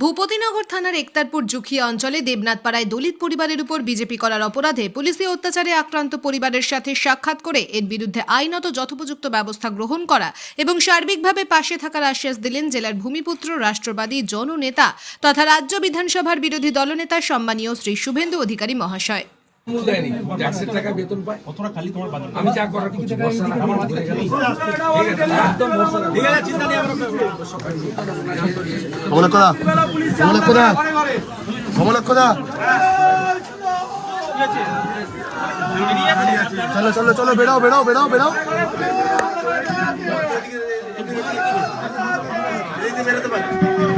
ভূপতিনগর থানার একতারপুর জুখিয়া অঞ্চলে দেবনাথপাড়ায় দলিত পরিবারের উপর বিজেপি করার অপরাধে পুলিশি অত্যাচারে আক্রান্ত পরিবারের সাথে সাক্ষাৎ করে এর বিরুদ্ধে আইনত যথোপযুক্ত ব্যবস্থা গ্রহণ করা এবং সার্বিকভাবে পাশে থাকার আশ্বাস দিলেন জেলার ভূমিপুত্র, রাষ্ট্রবাদী, জননেতা তথা রাজ্য বিধানসভার বিরোধী দলনেতা সম্মানীয় শ্রী শুভেন্দু অধিকারী মহাশয়। দেয়নি একশো টাকা বেতন পায়। কতটা খালি তোমার বাজার। আমি যা করার করছি ভরসা রাখা আমার ঘুরে গেল ঠিক আছে একদম ভরসা রাখা। কমলা কমলা কমলা কমলা চলো চলো চলো বেড়াও বেড়াও বেড়াও বেড়াও। জয় জয়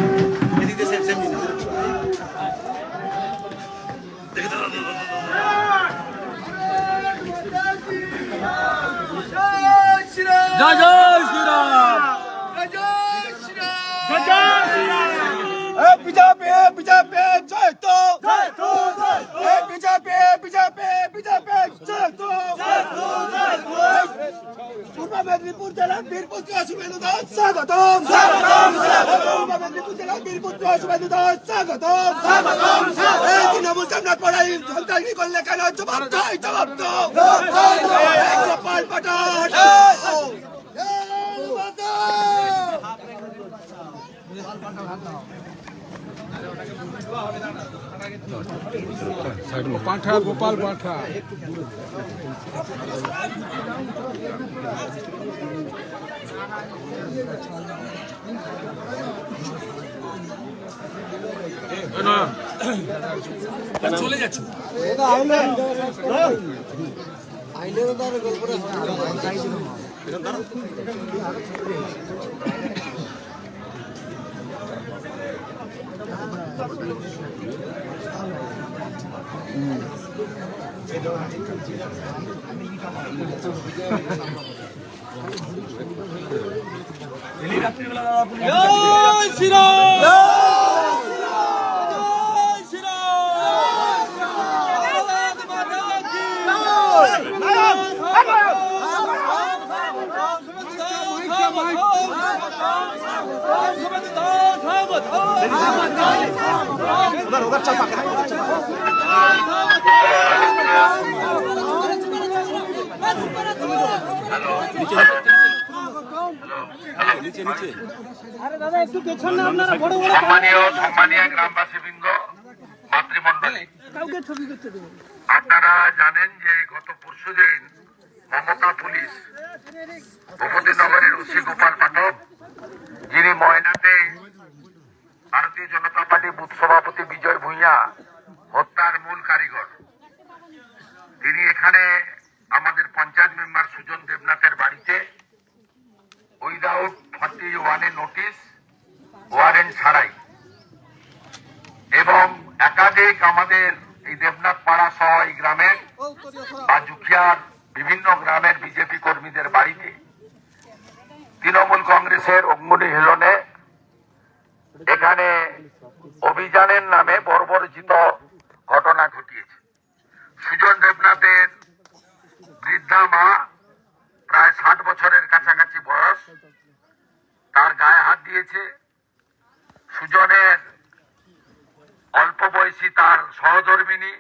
শ্রীরাম বিজেপি বিজেপি জয় তো জয় তো বিজেপি বিজেপি বিজেপি জয় তো পূর্ব মেদিনীপুর জেলার বীরপুত্র শুভেন্দু দাস স্বাগতম স্বাগতম পূর্ব মেদিনীপুর জেলার বীরপুত্র শুভেন্দু দাস স্বাগতম স্বাগতম এই তৃণমূল চামড়ার পড়াই সন্ত্রাসী করলে কেন? জবাব চাই জবাব তো পাঠান। পাঠা গোপাল পাঠা। চলে যাচ্ছ। Oh, আপনারা জানেন যে গত পরশু দিন মমতা পুলিশ ভূপতিনগরের ওসি গোপাল পাঠক ভূঁইয়া হত্যার মূল কারিগর। তিনি এখানে আমাদের পঞ্চায়েত মেম্বার সুজন দেবনাথের বাড়িতে উইদাউট থার্টি ওয়ানের নোটিশ ওয়ারেন্ট ছাড়াই। এবং একাধিক আমাদের এই দেবনাথ পাড়া সহ এই গ্রামের বা জুখিয়ার বিভিন্ন গ্রামের বিজেপি কর্মীদের বাড়িতে তৃণমূল কংগ্রেসের অঙ্গুনি হেলনে এখানে অভিযানের নামে বর্বরচিত ঘটনা ঘটিয়েছে। সুজন দেবনাথের বৃদ্ধা মা, প্রায় ষাট বছরের কাছাকাছি বয়স, তার গায়ে হাত দিয়েছে। সুজনের অল্প বয়সী তার সহধর্মিনী